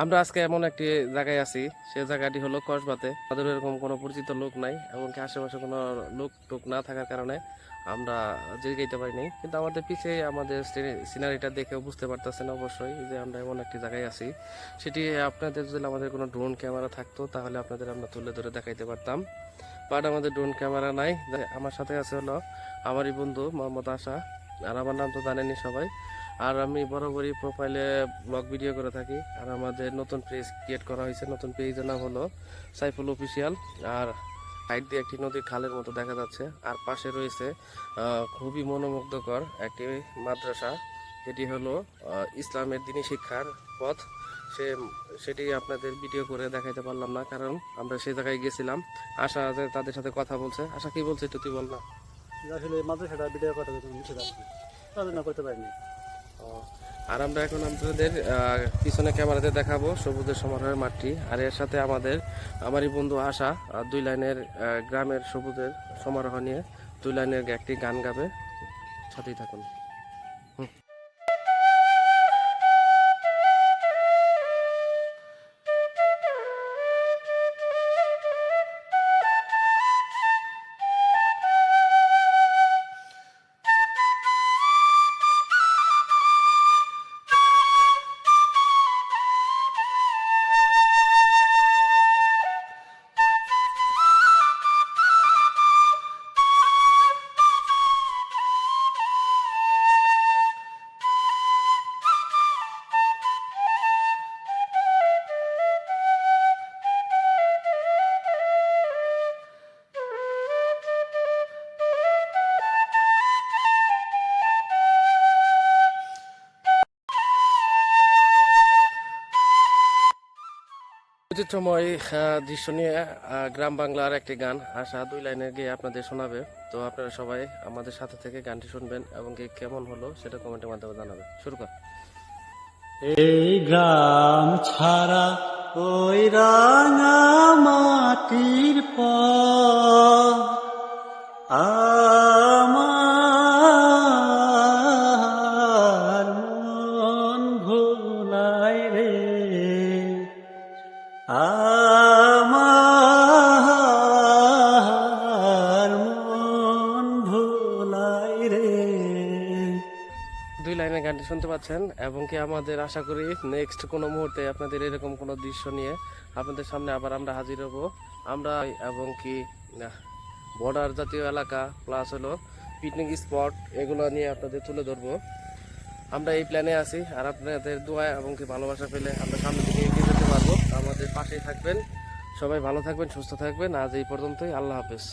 আমরা আজকে এমন একটি জায়গায় আছি, সে জায়গাটি হলো কসবাতে। আমাদের এরকম কোনো পরিচিত লোক নাই, এমনকি আশেপাশে কোনো লোক টোক না থাকার কারণে আমরা জেগে যেতে পারিনি। কিন্তু আমাদের পিছে আমাদের সিনারিটা দেখে বুঝতে পারতেছেন অবশ্যই যে আমরা এমন একটি জায়গায় আছি। সেটি আপনাদের যদি আমাদের কোনো ড্রোন ক্যামেরা থাকতো, তাহলে আপনাদের আমরা তুলে ধরে দেখাইতে পারতাম। বাট আমাদের ড্রোন ক্যামেরা নাই। আমার সাথে আছে হলো আমারই বন্ধু মোহাম্মদ আশা, আর আমার নাম তো জানেনি সবাই। আর আমি বরাবরই প্রোফাইলে ব্লগ ভিডিও করে থাকি। আর আমাদের নতুন পেজ ক্রিয়েট করা হয়েছে। নতুন পেজের নাম হলো সাইফুল অফিসিয়াল আর সাইড দিয়ে একটি নদীর খালের মতো দেখা যাচ্ছে। আর পাশে রয়েছে খুবই মনোমুগ্ধকর একটি মাদ্রাসা। এটি হলো ইসলামের দিনী শিক্ষার পথ। সে, সেটি আপনাদের ভিডিও করে দেখাইতে পারলাম না, কারণ আমরা সেই জায়গায় গেছিলাম। আশা যে তাদের সাথে কথা বলছে। আশা, কি বলছে একটু তুই বল না। আসলে মাদ্রাসাটা ভিডিও করতে পারিনি। আর আমরা এখন আপনাদের পিছনে ক্যামেরাতে দেখাবো সবুজের সমারোহের মাঠটি। আর এর সাথে আমাদের, আমারই বন্ধু আশা দুই লাইনের গ্রামের সবুজের সমারোহ নিয়ে দুই লাইনের একটি গান গাবে। সাথেই থাকুন। বৈচিত্র্যময় দৃশ্য নিয়ে গ্রাম বাংলার একটি গান। আশা দুই লাইনে গিয়ে আপনাদের শোনাবে। তো আপনারা সবাই আমাদের সাথে থেকে গানটি শুনবেন এবং কেমন হলো সেটা কমেন্টের মাধ্যমে জানাবে শুরু কর। এই গ্রাম ছাড়া ওই রাঙা মাটির পর আমার মন ভুলাই রে। দুই লাইনের গানটি শুনতে পাচ্ছেন এবং কি আমাদের আশা করি নেক্সট কোনো মুহূর্তে আপনাদের এরকম কোনো দৃশ্য নিয়ে আপনাদের সামনে আবার আমরা হাজির হব। আমরা এবং কি বর্ডার জাতীয় এলাকা প্লাস হলো পিকনিক স্পট এগুলো নিয়ে আপনাদের তুলে ধরবো। আমরা এই প্ল্যানে আছি আর আপনাদের দোয়া এবং কি ভালোবাসা পেলে আমরা সামনে পারব আমাদের পাশেই থাকবেন। সবাই ভালো থাকবেন সুস্থ থাকবেন। আজ এই পর্যন্তই। আল্লাহ হাফেজ।